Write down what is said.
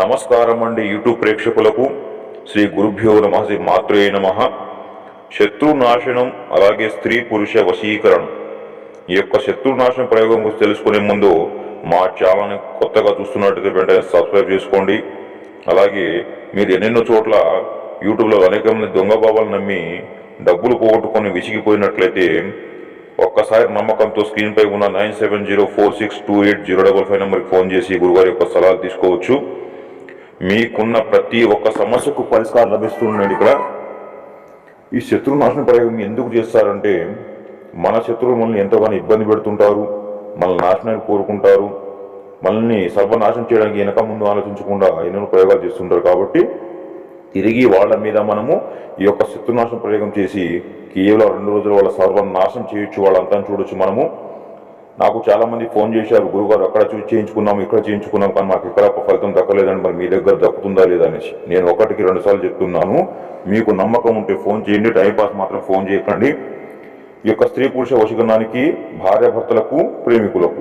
నమస్కారం అండి యూట్యూబ్ ప్రేక్షకులకు. శ్రీ గురుభ్యో నమ శ్రీ మాత్రే నమ. శత్రు నాశనం అలాగే స్త్రీ పురుష వశీకరణం. ఈ యొక్క శత్రునాశనం ప్రయోగం గురించి తెలుసుకునే ముందు మా ఛానల్ని కొత్తగా చూస్తున్నట్టు వెంటనే సబ్స్క్రైబ్ చేసుకోండి. అలాగే మీరు ఎన్నెన్నో చోట్ల యూట్యూబ్లో అనేక మంది దొంగ బాబాలు నమ్మి డబ్బులు పోగొట్టుకొని విసిగిపోయినట్లయితే ఒక్కసారి నమ్మకంతో స్క్రీన్పై ఉన్న nine seven zero four six two eight zero double five నెంబర్కి ఫోన్ చేసి గురుగారి యొక్క సలహాలు తీసుకోవచ్చు. మీకున్న ప్రతి ఒక్క సమస్యకు పరిష్కారం లభిస్తున్నాడు ఇక్కడ. ఈ శత్రు నాశన ప్రయోగం ఎందుకు చేస్తారంటే మన శత్రువులు మనల్ని ఎంతగానో ఇబ్బంది పెడుతుంటారు మనల్ని నాశనానికి కోరుకుంటారు మనల్ని సర్వనాశనం చేయడానికి వెనక ముందు ఆలోచించకుండా ఎన్నో ప్రయోగాలు చేస్తుంటారు కాబట్టి తిరిగి వాళ్ళ మీద మనము ఈ యొక్క శత్రునాశనం ప్రయోగం చేసి కేవలం రెండు రోజులు వాళ్ళ సర్వనాశనం చేయొచ్చు వాళ్ళంతా చూడొచ్చు మనము. నాకు చాలా మంది ఫోన్ చేశారు గురుగారు అక్కడ చూసి చేయించుకున్నాం ఇక్కడ చేయించుకున్నాం కానీ మాకు ఇక్కడ ఫలితం దక్కలేదని మరి మీ దగ్గర దక్కుతుందా లేదా అనేసి. నేను ఒకటికి రెండు సార్లు చెప్తున్నాను మీకు నమ్మకం ఉంటే ఫోన్ చేయండి టైంపాస్ మాత్రం ఫోన్ చేయకండి. ఈ యొక్క స్త్రీ పురుష వశీకరణానికి భార్యాభర్తలకు ప్రేమికులకు.